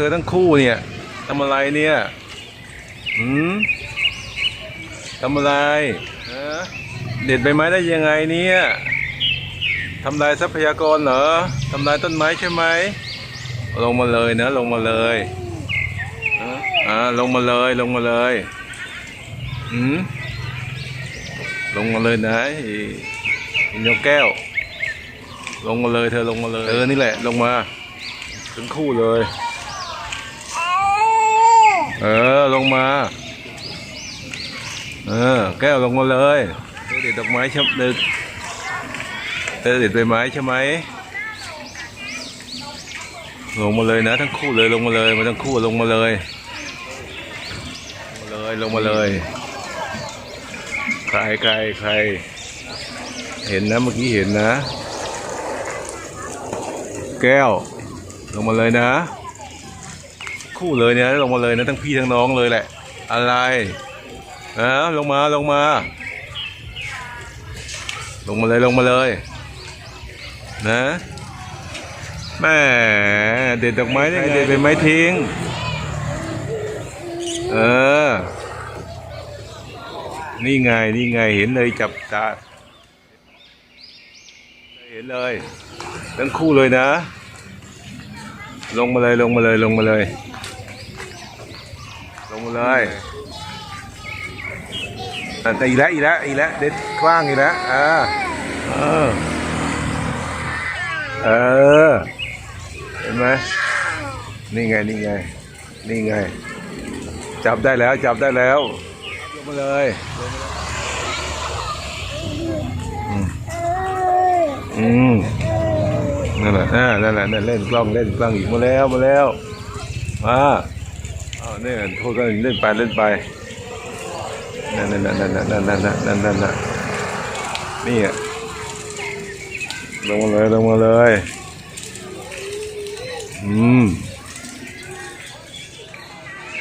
เธอทั้งคู่เนี่ยทำอะไรเนี่ยหืมทำอะไรเด็ดใบไม้ได้ยังไงเนี่ยทำลายทรัพยากรเหรอทำลายต้นไม้ใช่ไหมลงมาเลยนะลงมาเลยอ่าลงมาเลยลงมาเลยหืมลงมาเลยนะไอ้ไอ้นกแก้ว ลงมาเลยเธอลงมาเลยเออนี่แหละลงมาทั้งคู่เลย เออลงมา เออ แก้วลงมาเลยเด็ดดอกไม้ชับดึกเธอเด็ดใบไม้ใช่ไหมลงมาเลยนะ ทั้งคู่เลยลงมาเลยมาทั้งคู่ลงมาเลยลงมาเลยลงมาเลยใครใครใคร เห็นนะเมื่อกี้เห็นนะ แก้ว ลงมาเลยนะ คู่เลยเนี่ยลงมาเลยนะทั้งพี่ทั้งน้องเลยแหละ อะไรนะลงมาลงมา ลงมาเลยลงมาเลย นะแม่เด็ดดอกไม้ได้เด็ดเป็นไม้ทิ้ง เออ นี่ไงนี่ไงเห็นเลยจับตาเห็นเลยทั้งคู่เลยนะ ลงมาเลยลงมาเลยลงมาเลย งมาเลยแต่อีกแล้วอีกแล้วอีกแล้วเด็ดกว้างอีกแล้วอ่าเออเออเห็นไหมนี่ไงนี่ไงนี่ไง จับได้แล้วจับได้แล้วลงมาเลยอืมอืมนั่นแหละนั่นแหละนั่นเล่นกล้องเล่นกล้องอีกมาแล้วมาแล้วมา อ๋อนี่พวกก็เล่นไปเล่นไปนั่นนั่นนั่นนั่นนั่นนั่นนั่นนั่นนั่นนั่นนี่อะลงมาเลยลงมาเลยอืม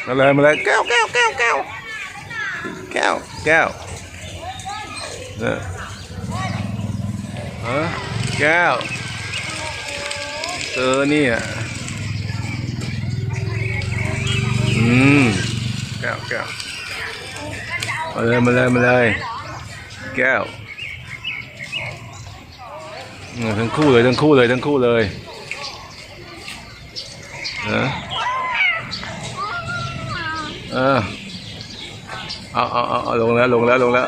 มาเลยมาเลยแก้วแก้วแก้วแก้วแก้วแก้วเนี่ยฮะแก้วเออนี่อะ ก้วแก้วมาเลยมาเลยมาเลย แก้วอืมทั้งคู่เลยทั้งคู่เลยทั้งคู่เลยเออเอาเอาเอาเอาลงแล้วลงแล้วลงแล้ว